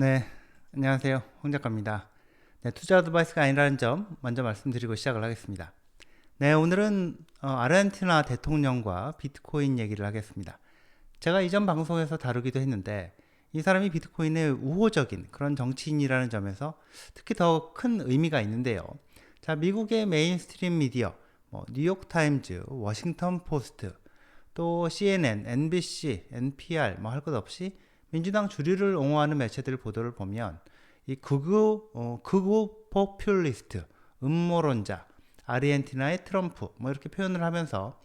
네, 안녕하세요. 홍 작가입니다. 네, 투자 어드바이스가 아니라는 점 먼저 말씀드리고 시작을 하겠습니다. 네, 오늘은 어, 아르헨티나 대통령과 비트코인 얘기를 하겠습니다. 제가 이전 방송에서 다루기도 했는데 이 사람이 비트코인의 우호적인 그런 정치인이라는 점에서 특히 더 큰 의미가 있는데요. 자, 미국의 메인스트림 미디어, 뭐 뉴욕 타임즈, 워싱턴 포스트, 또 CNN, NBC, NPR 뭐 할 것 없이 민주당 주류를 옹호하는 매체들 보도를 보면 이 극우 어, 극우 포퓰리스트, 음모론자, 아르헨티나의 트럼프 뭐 이렇게 표현을 하면서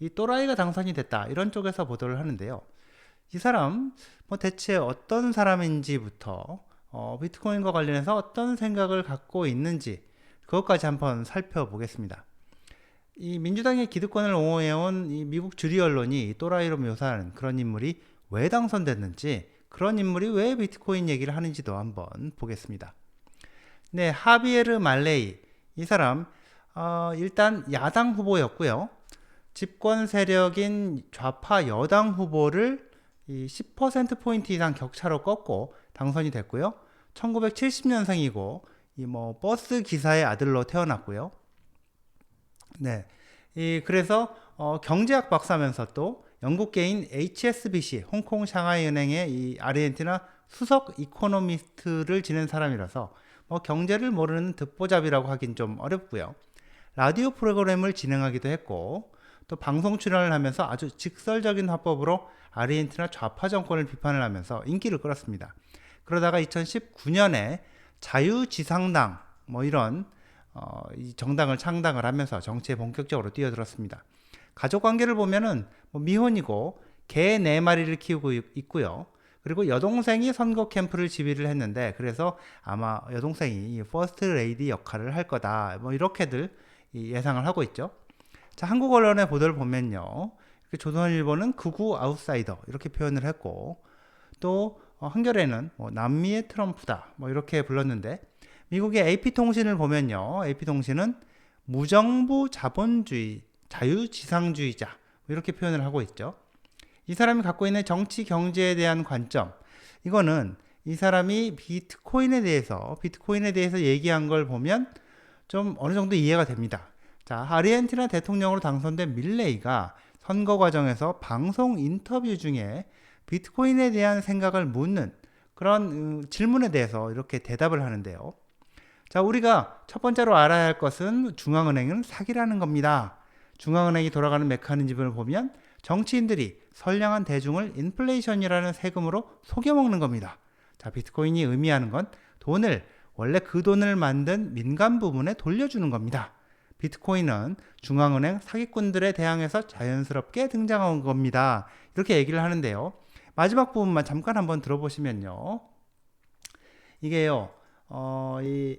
이 또라이가 당선이 됐다 이런 쪽에서 보도를 하는데요. 이 사람 뭐 대체 어떤 사람인지부터 어, 비트코인과 관련해서 어떤 생각을 갖고 있는지 그것까지 한번 살펴보겠습니다. 이 민주당의 기득권을 옹호해온 이 미국 주류 언론이 또라이로 묘사하는 그런 인물이 왜 당선됐는지 그런 인물이 왜 비트코인 얘기를 하는지도 한번 보겠습니다. 네, 하비에르 말레이 이 사람 어, 일단 야당 후보였고요. 집권 세력인 좌파 여당 후보를 이10% 포인트 이상 격차로 꺾고 당선이 됐고요. 1970년생이고 이 뭐 버스 기사의 아들로 태어났고요. 네, 이 그래서 어, 경제학 박사면서 또 영국계인 HSBC 홍콩 상하이 은행의 이 아르헨티나 수석 이코노미스트를 지낸 사람이라서 뭐 경제를 모르는 듣보잡이라고 하긴 좀 어렵고요. 라디오 프로그램을 진행하기도 했고 또 방송 출연을 하면서 아주 직설적인 화법으로 아르헨티나 좌파 정권을 비판을 하면서 인기를 끌었습니다. 그러다가 2019년에 자유지상당 뭐 이런 어, 이 정당을 창당을 하면서 정치에 본격적으로 뛰어들었습니다. 가족 관계를 보면은 뭐 미혼이고 개 네 마리를 키우고 있고요. 그리고 여동생이 선거 캠프를 지휘를 했는데 그래서 아마 여동생이 퍼스트 레이디 역할을 할 거다. 뭐 이렇게들 예상을 하고 있죠. 자, 한국 언론의 보도를 보면요. 조선일보는 극우 아웃사이더 이렇게 표현을 했고 또 어, 한겨레는 뭐 남미의 트럼프다 뭐 이렇게 불렀는데 미국의 AP통신을 보면요. AP통신은 무정부 자본주의 자유지상주의자 뭐 이렇게 표현을 하고 있죠. 이 사람이 갖고 있는 정치 경제에 대한 관점 이거는 이 사람이 비트코인에 대해서 비트코인에 대해서 얘기한 걸 보면 좀 어느 정도 이해가 됩니다. 자, 아르헨티나 대통령으로 당선된 밀레이가 선거 과정에서 방송 인터뷰 중에 비트코인에 대한 생각을 묻는 그런 음, 질문에 대해서 이렇게 대답을 하는데요. 자, 우리가 첫 번째로 알아야 할 것은 중앙은행은 사기라는 겁니다. 중앙은행이 돌아가는 메커니즘을 보면 정치인들이 선량한 대중을 인플레이션이라는 세금으로 속여먹는 겁니다. 자, 비트코인이 의미하는 건 돈을 원래 그 돈을 만든 민간 부분에 돌려주는 겁니다. 비트코인은 중앙은행 사기꾼들에 대항해서 자연스럽게 등장한 겁니다. 이렇게 얘기를 하는데요. 마지막 부분만 잠깐 한번 들어보시면요. 이게요, 어, 이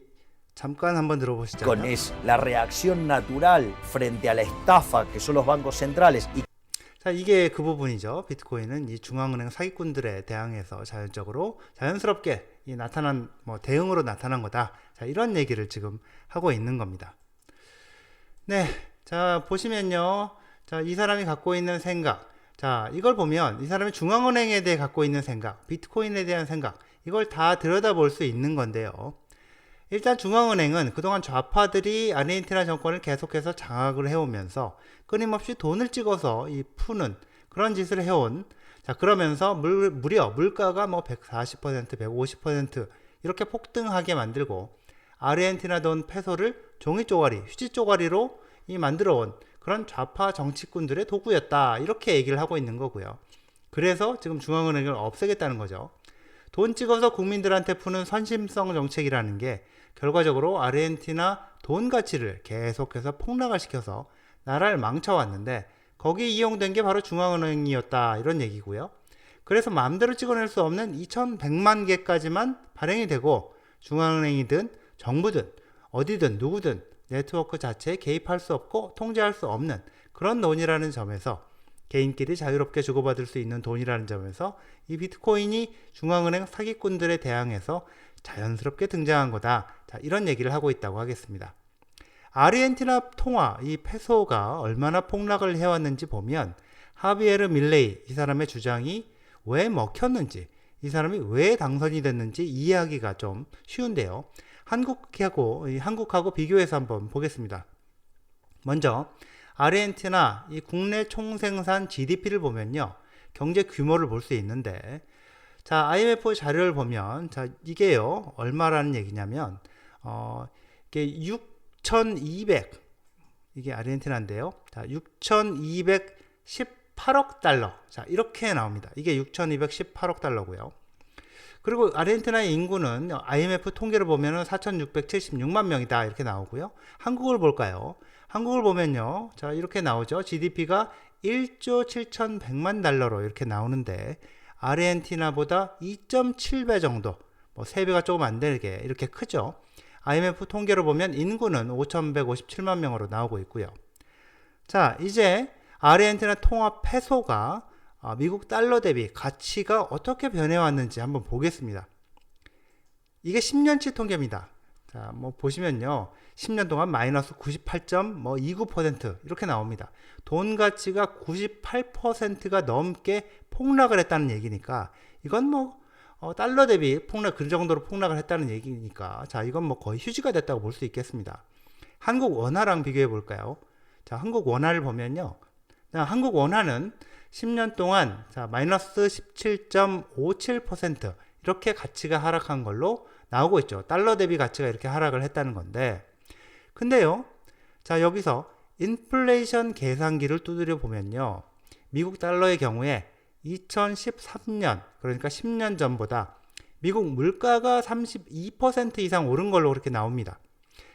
잠깐 한번 들어보시죠. con es la reacción natural frente a la estafa que son los bancos centrales y 자, 이게 그 부분이죠. 비트코인은 이 중앙은행 사기꾼들에 대항해서 자연적으로 자연스럽게 이 나타난 뭐 대응으로 나타난 거다. 자, 이런 얘기를 지금 하고 있는 겁니다. 네. 자, 보시면요. 자, 이 사람이 갖고 있는 생각. 자, 이걸 보면 이 사람이 중앙은행에 대해 갖고 있는 생각, 비트코인에 대한 생각, 이걸 다 들여다볼 수 있는 건데요. 일단 중앙은행은 그동안 좌파들이 아르헨티나 정권을 계속해서 장악을 해오면서 끊임없이 돈을 찍어서 이 푸는 그런 짓을 해온 자 그러면서 물, 무려 물가가 뭐 140%, 150% 이렇게 폭등하게 만들고 아르헨티나 돈 페소를 종이 쪼가리, 휴지 쪼가리로 이 만들어 온 그런 좌파 정치꾼들의 도구였다 이렇게 얘기를 하고 있는 거고요. 그래서 지금 중앙은행을 없애겠다는 거죠. 돈 찍어서 국민들한테 푸는 선심성 정책이라는 게 결과적으로 아르헨티나 돈 가치를 계속해서 폭락을 시켜서 나라를 망쳐왔는데 거기에 이용된 게 바로 중앙은행이었다 이런 얘기고요. 그래서 마음대로 찍어낼 수 없는 2100만 개까지만 발행이 되고 중앙은행이든 정부든 어디든 누구든 네트워크 자체에 개입할 수 없고 통제할 수 없는 그런 돈이라는 점에서 개인끼리 자유롭게 주고받을 수 있는 돈이라는 점에서 이 비트코인이 중앙은행 사기꾼들에 대항해서 자연스럽게 등장한 거다. 자, 이런 얘기를 하고 있다고 하겠습니다. 아르헨티나 통화, 이 페소가 얼마나 폭락을 해왔는지 보면 하비에르 밀레이 이 사람의 주장이 왜 먹혔는지 이 사람이 왜 당선이 됐는지 이해하기가 좀 쉬운데요. 한국하고 이 한국하고 비교해서 한번 보겠습니다. 먼저 아르헨티나 이 국내 총생산 GDP를 보면요. 경제 규모를 볼 수 있는데 자, IMF 자료를 보면 자, 이게요. 얼마라는 얘기냐면 어, 이게 6,200 이게 아르헨티나인데요. 자, 6,218억 달러. 자, 이렇게 나옵니다. 이게 6,218억 달러고요. 그리고 아르헨티나의 인구는 IMF 통계를 보면은 4,676만 명이다. 이렇게 나오고요. 한국을 볼까요? 한국을 보면요. 자, 이렇게 나오죠. GDP가 1조 7,100만 달러로 이렇게 나오는데 아르헨티나보다 2.7배 정도, 뭐 3배가 조금 안 되게 이렇게 크죠. IMF 통계로 보면 인구는 5,157만 명으로 나오고 있고요. 자, 이제 아르헨티나 통화 페소가 아, 미국 달러 대비 가치가 어떻게 변해왔는지 한번 보겠습니다. 이게 10년치 통계입니다. 자, 뭐 보시면요. 10년 동안 마이너스 98.29% 이렇게 나옵니다. 돈 가치가 98%가 넘게 폭락을 했다는 얘기니까 이건 뭐 어, 달러 대비 폭락 그 정도로 폭락을 했다는 얘기니까 자 이건 뭐 거의 휴지가 됐다고 볼 수 있겠습니다. 한국 원화랑 비교해 볼까요? 자 한국 원화를 보면요. 자, 한국 원화는 10년 동안 자 마이너스 17.57% 이렇게 가치가 하락한 걸로 나오고 있죠. 달러 대비 가치가 이렇게 하락을 했다는 건데 근데요. 자 여기서 인플레이션 계산기를 두드려 보면요. 미국 달러의 경우에 2013년 그러니까 10년 전보다 미국 물가가 32% 이상 오른 걸로 그렇게 나옵니다.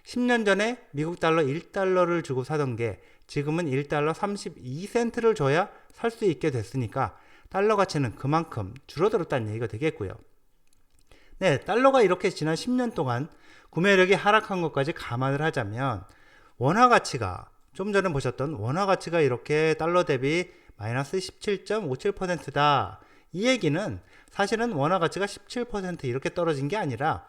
10년 전에 미국 달러 1달러를 주고 사던 게 지금은 1달러 32센트를 줘야 살 수 있게 됐으니까 달러 가치는 그만큼 줄어들었다는 얘기가 되겠고요. 네, 달러가 이렇게 지난 10년 동안 구매력이 하락한 것까지 감안을 하자면 원화 가치가 좀 전에 보셨던 원화 가치가 이렇게 달러 대비 마이너스 17.57%다. 이 얘기는 사실은 원화 가치가 17% 이렇게 떨어진 게 아니라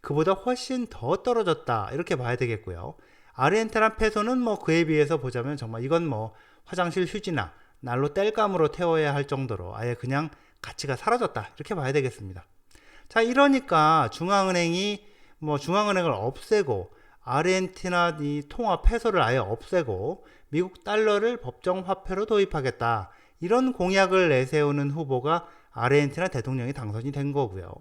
그보다 훨씬 더 떨어졌다. 이렇게 봐야 되겠고요. 아르헨티나 페소는 뭐 그에 비해서 보자면 정말 이건 뭐 화장실 휴지나 날로 땔감으로 태워야 할 정도로 아예 그냥 가치가 사라졌다. 이렇게 봐야 되겠습니다. 자, 이러니까 중앙은행이 뭐 중앙은행을 없애고 아르헨티나 이 통화 페소를 아예 없애고 미국 달러를 법정 화폐로 도입하겠다. 이런 공약을 내세우는 후보가 아르헨티나 대통령이 당선이 된 거고요.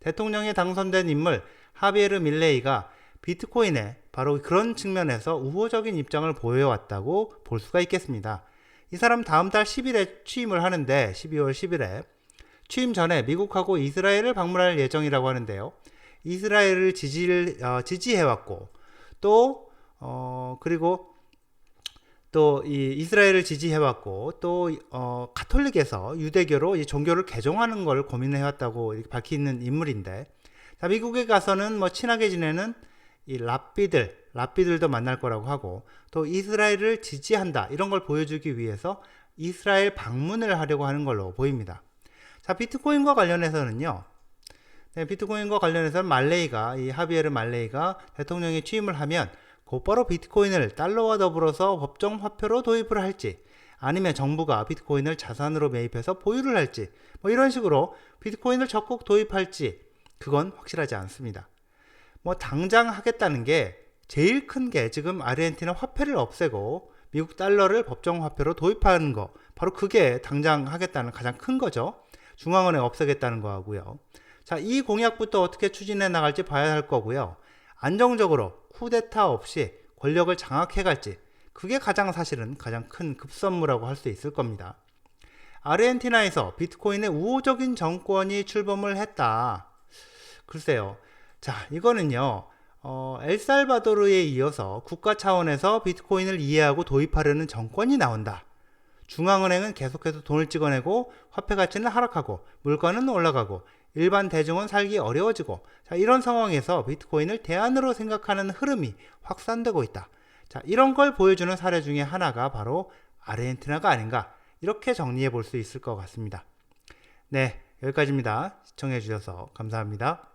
대통령에 당선된 인물 하비에르 밀레이가 비트코인에 바로 그런 측면에서 우호적인 입장을 보여왔다고 볼 수가 있겠습니다. 이 사람 다음 달 10일에 취임을 하는데 12월 10일에 취임 전에 미국하고 이스라엘을 방문할 예정이라고 하는데요. 이스라엘을 지지를 어, 지지해왔고 또 어, 그리고 또 이 이스라엘을 지지해왔고 또 어, 가톨릭에서 유대교로 이 종교를 개종하는 걸 고민해왔다고 밝히는 인물인데 자, 미국에 가서는 뭐 친하게 지내는 이 랍비들 랍비들도 만날 거라고 하고 또 이스라엘을 지지한다 이런 걸 보여주기 위해서 이스라엘 방문을 하려고 하는 걸로 보입니다. 자 비트코인과 관련해서는요. 네, 비트코인과 관련해서는 말레이가 이 하비에르 말레이가 대통령이 취임을 하면 곧바로 비트코인을 달러와 더불어서 법정 화폐로 도입을 할지 아니면 정부가 비트코인을 자산으로 매입해서 보유를 할지 뭐 이런 식으로 비트코인을 적극 도입할지 그건 확실하지 않습니다. 뭐 당장 하겠다는 게 제일 큰 게 지금 아르헨티나 화폐를 없애고 미국 달러를 법정 화폐로 도입하는 거 바로 그게 당장 하겠다는 가장 큰 거죠. 중앙은행 없애겠다는 거 하고요. 자, 이 공약부터 어떻게 추진해 나갈지 봐야 할 거고요. 안정적으로 쿠데타 없이 권력을 장악해 갈지 그게 가장 사실은 가장 큰 급선무라고 할 수 있을 겁니다. 아르헨티나에서 비트코인의 우호적인 정권이 출범을 했다. 글쎄요. 자, 이거는요. 어, 엘살바도르에 이어서 국가 차원에서 비트코인을 이해하고 도입하려는 정권이 나온다. 중앙은행은 계속해서 돈을 찍어내고 화폐 가치는 하락하고 물가는 올라가고 일반 대중은 살기 어려워지고 자, 이런 상황에서 비트코인을 대안으로 생각하는 흐름이 확산되고 있다. 자, 이런 걸 보여주는 사례 중에 하나가 바로 아르헨티나가 아닌가 이렇게 정리해 볼 수 있을 것 같습니다. 네, 여기까지입니다. 시청해 주셔서 감사합니다.